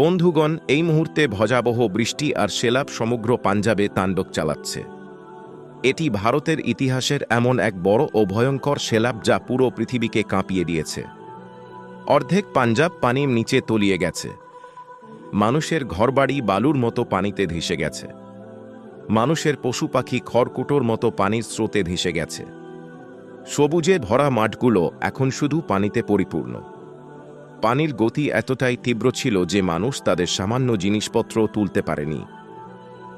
বন্ধুগণ, এই মুহূর্তে ভজাবহ বৃষ্টি আর সেলাব সমগ্র পাঞ্জাবে তাণ্ডব চালাচ্ছে। এটি ভারতের ইতিহাসের এমন এক বড় ও ভয়ঙ্কর সেলাব যা পুরো পৃথিবীকে কাঁপিয়ে দিয়েছে। অর্ধেক পাঞ্জাব পানির নিচে তলিয়ে গেছে। মানুষের ঘরবাড়ি বালুর মতো পানিতে ধেসে গেছে। মানুষের পশু পাখি খড়কুটোর মতো পানির স্রোতে ধেসে গেছে। সবুজে ভরা মাঠগুলো এখন শুধু পানিতে পরিপূর্ণ। পানির গতি এতটাই তীব্র ছিল যে মানুষ তাদের সামান্য জিনিসপত্র তুলতে পারেনি।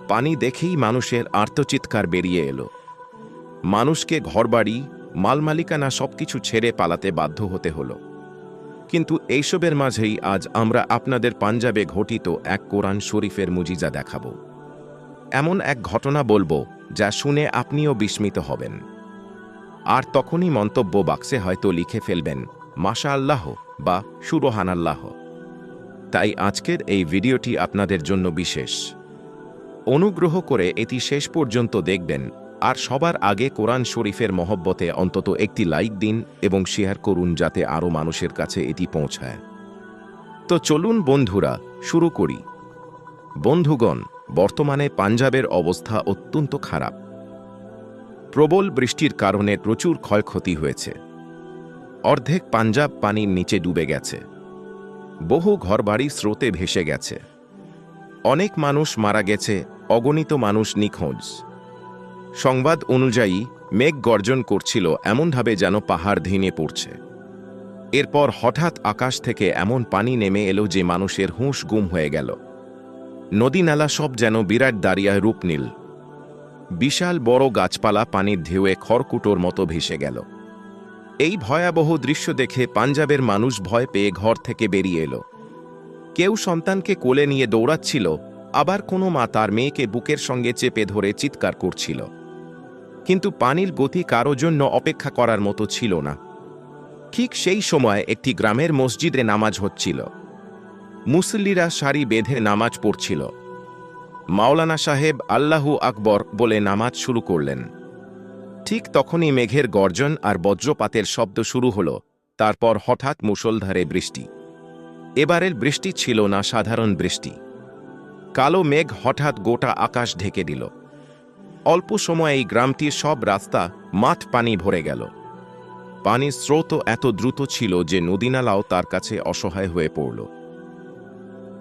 পানি দেখেই মানুষের আর্তচিৎকার বেরিয়ে এলো। মানুষকে ঘরবাড়ি, মালমালিকানা সবকিছু ছেড়ে পালাতে বাধ্য হতে হলো। কিন্তু এইসবের মাঝেই আজ আমরা আপনাদের পাঞ্জাবে ঘটিত এক কোরআন শরীফের মুজিজা দেখাব। এমন এক ঘটনা বলব যা শুনে আপনিও বিস্মিত হবেন। আর তখনই মন্তব্য বাক্সে হয়তো লিখে ফেলবেন মাশা আল্লাহ বা সুরহান আল্লাহ তাই আজকের এই ভিডিওটি আপনাদের জন্য বিশেষ। অনুগ্রহ করে এটি শেষ পর্যন্ত দেখবেন, আর সবার আগে কোরআন শরীফের মহব্বতে অন্তত একটি লাইক দিন এবং শেয়ার করুন যাতে আরও মানুষের কাছে এটি পৌঁছায়। তো চলুন বন্ধুরা, শুরু করি। বন্ধুগণ, বর্তমানে পাঞ্জাবের অবস্থা অত্যন্ত খারাপ। প্রবল বৃষ্টির কারণে প্রচুর ক্ষয়ক্ষতি হয়েছে। অর্ধেক পাঞ্জাব পানির নিচে ডুবে গেছে। বহু ঘরবাড়ি স্রোতে ভেসে গেছে। অনেক মানুষ মারা গেছে, অগণিত মানুষ নিখোঁজ। সংবাদ অনুযায়ী, মেঘ গর্জন করছিল, এমনভাবে যেন পাহাড় ভেঙে পড়ছে। এরপর হঠাৎ আকাশ থেকে এমন পানি নেমে এলো যে মানুষের হুঁশ গুম হয়ে গেল। নদী নালা সব যেন বিরাট দাঁড়িয়ায় রূপ নিল। বিশাল বড় গাছপালা পানির ঢেউয়ে খড়কুটোর মতো ভেসে গেল। এই ভয়াবহ দৃশ্য দেখে পাঞ্জাবের মানুষ ভয় পেয়ে ঘর থেকে বেরিয়ে এলো। কেউ সন্তানকে কোলে নিয়ে দৌড়াচ্ছিল, আবার কোনো মা তার মেয়েকে বুকের সঙ্গে চেপে ধরে চিৎকার করছিল। কিন্তু পানির গতি কারও জন্য অপেক্ষা করার মতো ছিল না। ঠিক সেই সময় একটি গ্রামের মসজিদে নামাজ হচ্ছিল। মুসল্লিরা সারি বেঁধে নামাজ পড়ছিল। মাওলানা সাহেব আল্লাহু আকবর বলে নামাজ শুরু করলেন। ঠিক তখনই মেঘের গর্জন আর বজ্রপাতের শব্দ শুরু হল, তারপর হঠাৎ মুষলধারে বৃষ্টি। এবারের বৃষ্টি ছিল না সাধারণ বৃষ্টি। কালো মেঘ হঠাৎ গোটা আকাশ ঢেকে দিল। অল্প সময়ে এই গ্রামটির সব রাস্তা মাঠ পানি ভরে গেল। পানির স্রোত এত দ্রুত ছিল যে নদীনালাও তার কাছে অসহায় হয়ে পড়ল।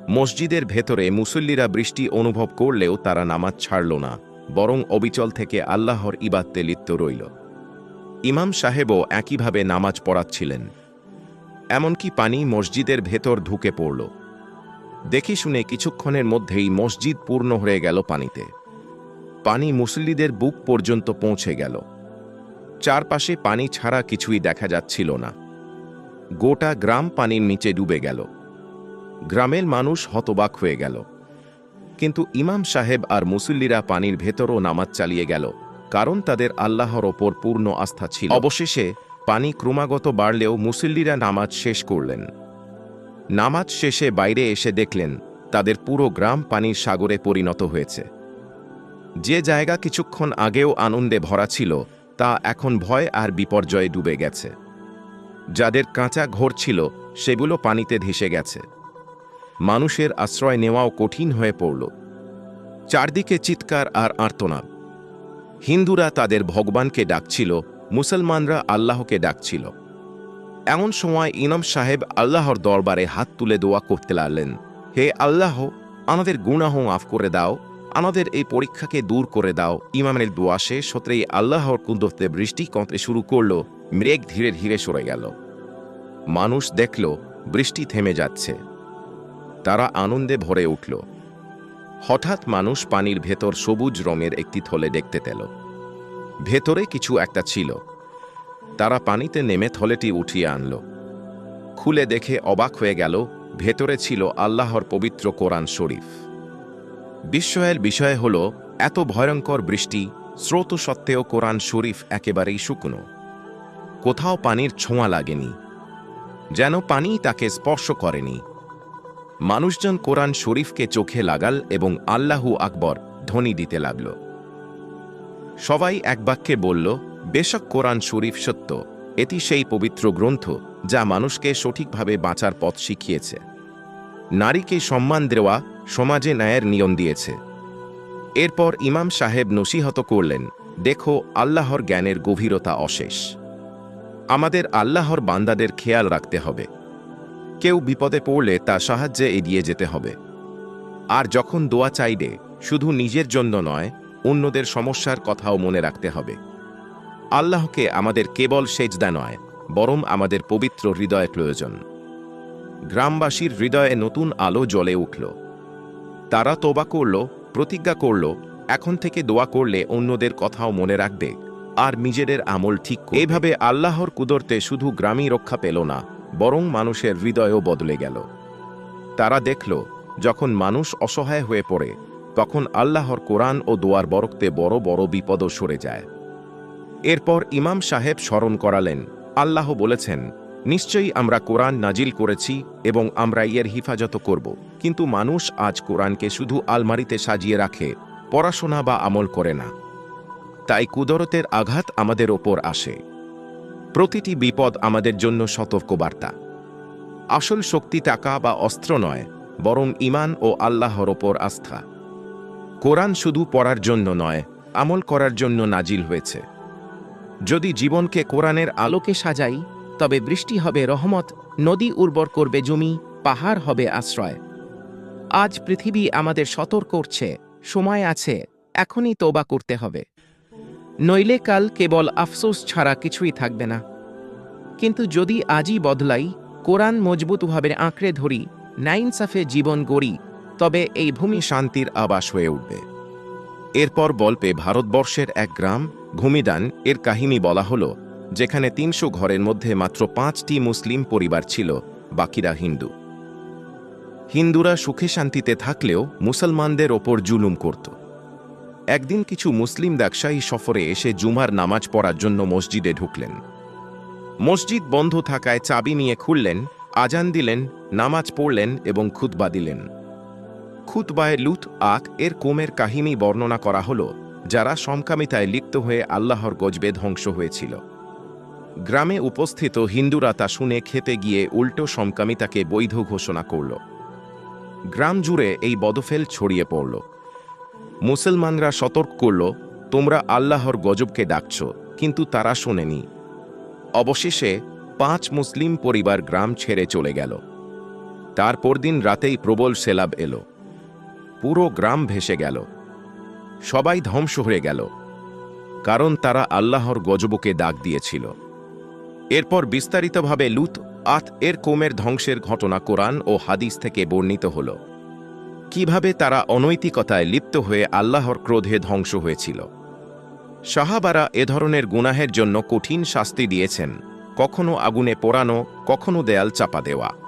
মসজিদের ভেতরে মুসল্লিরা বৃষ্টি অনুভব করলেও তারা নামাজ ছাড়ল না, বরং অবিচল থেকে আল্লাহর ইবাদতে লিপ্ত রইল। ইমাম সাহেবও একইভাবে নামাজ পড়াচ্ছিলেন। এমনকি পানি মসজিদের ভেতর ঢুকে পড়ল। দেখি শুনে কিছুক্ষণের মধ্যেই মসজিদ পূর্ণ হয়ে গেল পানিতে। পানি মুসল্লিদের বুক পর্যন্ত পৌঁছে গেল। চারপাশে পানি ছাড়া কিছুই দেখা যাচ্ছিল না। গোটা গ্রাম পানির নিচে ডুবে গেল। গ্রামের মানুষ হতবাক হয়ে গেল। কিন্তু ইমাম সাহেব আর মুসল্লিরা পানির ভেতরও নামাজ চালিয়ে গেল, কারণ তাদের আল্লাহর ওপর পূর্ণ আস্থা ছিল। অবশেষে পানি ক্রমাগত বাড়লেও মুসল্লিরা নামাজ শেষ করলেন। নামাজ শেষে বাইরে এসে দেখলেন, তাদের পুরো গ্রাম পানির সাগরে পরিণত হয়েছে। যে জায়গা কিছুক্ষণ আগেও আনন্দে ভরা ছিল, তা এখন ভয় আর বিপর্যয়ে ডুবে গেছে। যাদের কাঁচা ঘর ছিল, সেগুলো পানিতে ধেসে গেছে। মানুষের আশ্রয় নেওয়াও কঠিন হয়ে পড়ল। চারদিকে চিৎকার আর আর্তনাদ। হিন্দুরা তাদের ভগবানকে ডাকছিল, মুসলমানরা আল্লাহকে ডাকছিল। এমন সময় ইনাম সাহেব আল্লাহর দরবারে হাত তুলে দোয়া করতে লাগলেন, হে আল্লাহ, আমাদের গুণাহ আফ করে দাও, আমাদের এই পরীক্ষাকে দূর করে দাও। ইমামের দোয়া শেষ হতেই আল্লাহর কুন্দতে বৃষ্টি কঁতে শুরু করল, মেঘ ধীরে ধীরে সরে গেল। মানুষ দেখল, বৃষ্টি থেমে যাচ্ছে। তারা আনন্দে ভরে উঠল। হঠাৎ মানুষ পানির ভেতর সবুজ রঙের একটি থলে দেখতে পেল। ভেতরে কিছু একটা ছিল। তারা পানিতে নেমে থলেটি উঠিয়ে আনল। খুলে দেখে অবাক হয়ে গেল, ভেতরে ছিল আল্লাহর পবিত্র কোরআন শরীফ। বিস্ময়ের বিষয় হল, এত ভয়ঙ্কর বৃষ্টি স্রোত সত্ত্বেও কোরআন শরীফ একেবারেই শুকনো। কোথাও পানির ছোঁয়া লাগেনি। যেন পানি তাকে স্পর্শ করেনি। মানুষজন কোরআন শরীফকে চোখে লাগাল এবং আল্লাহু আকবর ধ্বনি দিতে লাগল। সবাই এক বাক্যে বলল, বেশক কোরআন শরীফ সত্য, এটি সেই পবিত্র গ্রন্থ যা মানুষকে সঠিকভাবে বাঁচার পথ শিখিয়েছে। নারীকে সম্মান দেওয়া সমাজে ন্যায়ের নিয়ম দিয়েছে। এরপর ইমাম সাহেব নসিহত করলেন, দেখো, আল্লাহর জ্ঞানের গভীরতা অশেষ। আমাদের আল্লাহর বান্দাদের খেয়াল রাখতে হবে। কেউ বিপদে পড়লে তা সাহায্যে এগিয়ে যেতে হবে। আর যখন দোয়া চাইবে, শুধু নিজের জন্য নয়, অন্যদের সমস্যার কথাও মনে রাখতে হবে। আল্লাহকে আমাদের কেবল সেজদা নয়, বরং আমাদের পবিত্র হৃদয় প্রয়োজন। গ্রামবাসীর হৃদয়ে নতুন আলো জ্বলে উঠল। তারা তোবা করল, প্রতিজ্ঞা করল, এখন থেকে দোয়া করলে অন্যদের কথাও মনে রাখবে, আর নিজেদের আমল ঠিক এভাবে আল্লাহর কুদরতে শুধু গ্রামই রক্ষা পেল না বরং মানুষের হৃদয়ও বদলে গেল। তারা দেখল, যখন মানুষ অসহায় হয়ে পড়ে, তখন আল্লাহর কোরআন ও দোয়ার বরকতে বড় বড় বিপদও সরে যায়। এরপর ইমাম সাহেব স্মরণ করালেন, আল্লাহ বলেছেন, নিশ্চয়ই আমরা কোরআন নাজিল করেছি এবং আমরা এর হিফাজত করব, কিন্তু মানুষ আজ কোরআনকে শুধু আলমারিতে সাজিয়ে রাখে, পড়াশোনা বা আমল করে না। তাই কুদরতের আঘাত আমাদের ওপর আসে। প্রতিটি বিপদ আমাদের জন্য সতর্কবার্তা। আসল শক্তি টাকা বা অস্ত্র নয়, বরং ইমান ও আল্লাহর ওপর আস্থা। কোরআন শুধু পড়ার জন্য নয়, আমল করার জন্য নাজিল হয়েছে। যদি জীবনকে কোরআনের আলোকে সাজাই, তবে বৃষ্টি হবে রহমত, নদী উর্বর করবে জমি, পাহাড় হবে আশ্রয়। আজ পৃথিবী আমাদের সতর্ক করছে, সময় আছে, এখনই তোবা করতে হবে। নইলে কাল কেবল আফসোস ছাড়া কিছুই থাকবে না। কিন্তু যদি আজই বদলাই, কোরআন মজবুতভাবে আঁকড়ে ধরি নাইনসাফে জীবন গড়ি, তবে এই ভূমি শান্তির আবাস হয়ে উঠবে। এরপর বলপে ভারতবর্ষের এক গ্রাম, ভূমিদান, এর কাহিনী বলা হল, যেখানে তিনশো ঘরের মধ্যে মাত্র পাঁচটি মুসলিম পরিবার ছিল, বাকিরা হিন্দু। হিন্দুরা সুখে শান্তিতে থাকলেও মুসলমানদের ওপর জুলুম করত। একদিন কিছু মুসলিম ব্যবসায়ী সফরে এসে জুমার নামাজ পড়ার জন্য মসজিদে ঢুকলেন। মসজিদ বন্ধ থাকায় চাবি নিয়ে খুললেন, আজান দিলেন, নামাজ পড়লেন এবং খুতবা দিলেন। খুতবায় লুত, আক, এর কোমের কাহিনী বর্ণনা করা হল, যারা সমকামিতায় লিপ্ত হয়ে আল্লাহর গজবে ধ্বংস হয়েছিল। গ্রামে উপস্থিত হিন্দুরা তা শুনে খেতে গিয়ে উল্টো সমকামিতাকে বৈধ ঘোষণা করল। গ্রাম জুড়ে এই বদফেল ছড়িয়ে পড়ল। মুসলমানরা সতর্ক করল, তোমরা আল্লাহর গজবকে ডাকছ, কিন্তু তারা শোনেনি। অবশেষে পাঁচ মুসলিম পরিবার গ্রাম ছেড়ে চলে গেল। তারপর দিন রাতেই প্রবল সেলাব এলো। পুরো গ্রাম ভেসে গেল। সবাই ধ্বংস হয়ে গেল, কারণ তারা আল্লাহর গজবকে ডাক দিয়েছিল। এরপর বিস্তারিতভাবে লুত আত এর কোমের ধ্বংসের ঘটনা কোরআন ও হাদিস থেকে বর্ণিত হল। কীভাবে তারা অনৈতিকতায় লিপ্ত হয়ে আল্লাহর ক্রোধে ধ্বংস হয়েছিল? সাহাবারা এ ধরনের গুনাহের জন্য কঠিন শাস্তি দিয়েছেন, কখনো আগুনে পোড়ানো, কখনো দেয়াল চাপা দেওয়া।